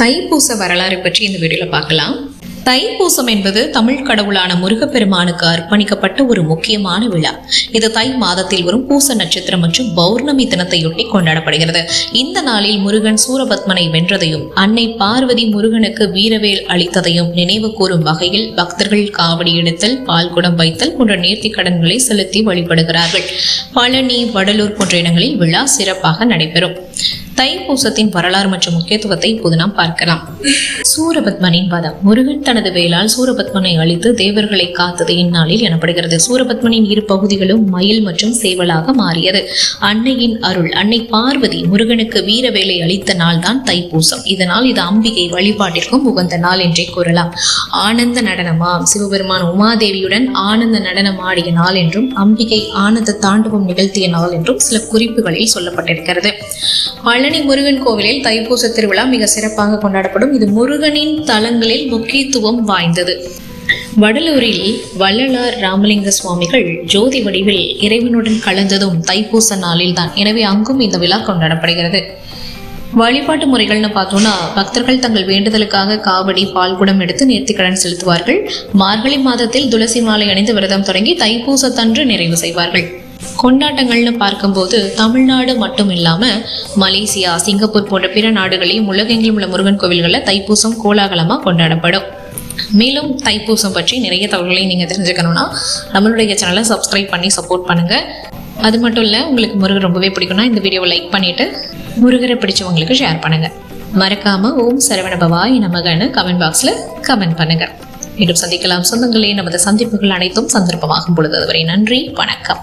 தைப்பூச வரலாறு பற்றி இந்த வீடியோவில் பார்க்கலாம். தைப்பூசம் என்பது தமிழ் கடவுளான முருகப்பெருமானுக்கு அர்ப்பணிக்கப்பட்ட ஒரு முக்கியமான விழா. இது தை மாதத்தில் வரும் பூச நட்சத்திரம் மற்றும் பௌர்ணமி தினத்தையொட்டி கொண்டாடப்படுகிறது. இந்த நாளில் முருகன் சூரபத்மனை வென்றதையும் அன்னை பார்வதி முருகனுக்கு வீரவேல் அளித்ததையும் நினைவு கூறும் வகையில் பக்தர்கள் காவடி எடுத்தல் பால் குடம் வைத்தல் போன்ற நேர்த்தி கடன்களை செலுத்தி வழிபடுகிறார்கள். பழனி வடலூர் போன்ற இடங்களில் விழா சிறப்பாக நடைபெறும். தைப்பூசத்தின் வரலாறு மற்றும் முக்கியத்துவத்தை இப்போது நாம் பார்க்கலாம். சூரபத்மனின் வதம். முருகன் தனது வேளால் சூரபத்மனை அழித்து தேவர்களை காத்தது இந்நாளில் எனப்படுகிறது. சூரபத்மனின் இரு பகுதிகளும் மயில் மற்றும் சேவலாக மாறியது. அன்னையின் அருள் அன்னை பார்வதி முருகனுக்கு வீரவேலை அளித்த நாள் தான் தைப்பூசம். இதனால் இது அம்பிகை வழிபாட்டிற்கும் உகந்த நாள் என்றே கூறலாம். ஆனந்த நடனமாம். சிவபெருமான் உமாதேவியுடன் ஆனந்த நடனம் ஆடிய நாள் என்றும் அம்பிகை ஆனந்த தாண்டவம் நிகழ்த்திய நாள் என்றும் சில குறிப்புகளில் சொல்லப்பட்டிருக்கிறது. பழனி முருகன் கோவிலில் தைப்பூச திருவிழா மிக சிறப்பாக கொண்டாடப்படும். இது முருகனின் தலங்களில் முக்கியத்துவம் வாய்ந்தது. வடலூரில் வள்ளலார் ராமலிங்க சுவாமிகள் ஜோதி வடிவில் இறைவனுடன் கலந்ததும் தைப்பூச நாளில் தான் எனவே அங்கும் இந்த விழா கொண்டாடப்படுகிறது. வழிபாட்டு முறைகள்னு பார்த்தோம்னா பக்தர்கள் தங்கள் வேண்டுதலுக்காக காவடி பால்குடம் எடுத்து நேர்த்திக்கடன் செலுத்துவார்கள். மார்கழி மாதத்தில் துளசி மாலை அணிந்து விரதம் தொடங்கி தைப்பூசத்தன்று நிறைவு செய்வார்கள். கொண்டாட்டங்கள்னு பார்க்கும்போது தமிழ்நாடு மட்டும் இல்லாமல் மலேசியா சிங்கப்பூர் போன்ற பிற நாடுகளையும் உலகெங்கிலும் உள்ள முருகன் கோவில்களில் தைப்பூசம் கோலாகலமாக கொண்டாடப்படும். மேலும் தைப்பூசம் பற்றி நிறைய தகவல்களையும் நீங்கள் தெரிஞ்சுக்கணும்னா நம்மளுடைய சேனலை சப்ஸ்கிரைப் பண்ணி சப்போர்ட் பண்ணுங்கள் அது மட்டும் இல்லை உங்களுக்கு முருகர் ரொம்பவே பிடிக்கும்னா இந்த வீடியோவை லைக் பண்ணிவிட்டு முருகரை பிடிச்சவங்களுக்கு ஷேர் பண்ணுங்கள் மறக்காமல் ஓம் சரவண பவாய் நமகன்னு கமெண்ட் பாக்ஸில் கமெண்ட் பண்ணுங்க. மீண்டும் சந்திக்கலாம். சொந்தங்களே நமது சந்திப்புகள் அனைத்தும் சந்தர்ப்பமாகும் பொழுது. அதுவரை நன்றி வணக்கம்.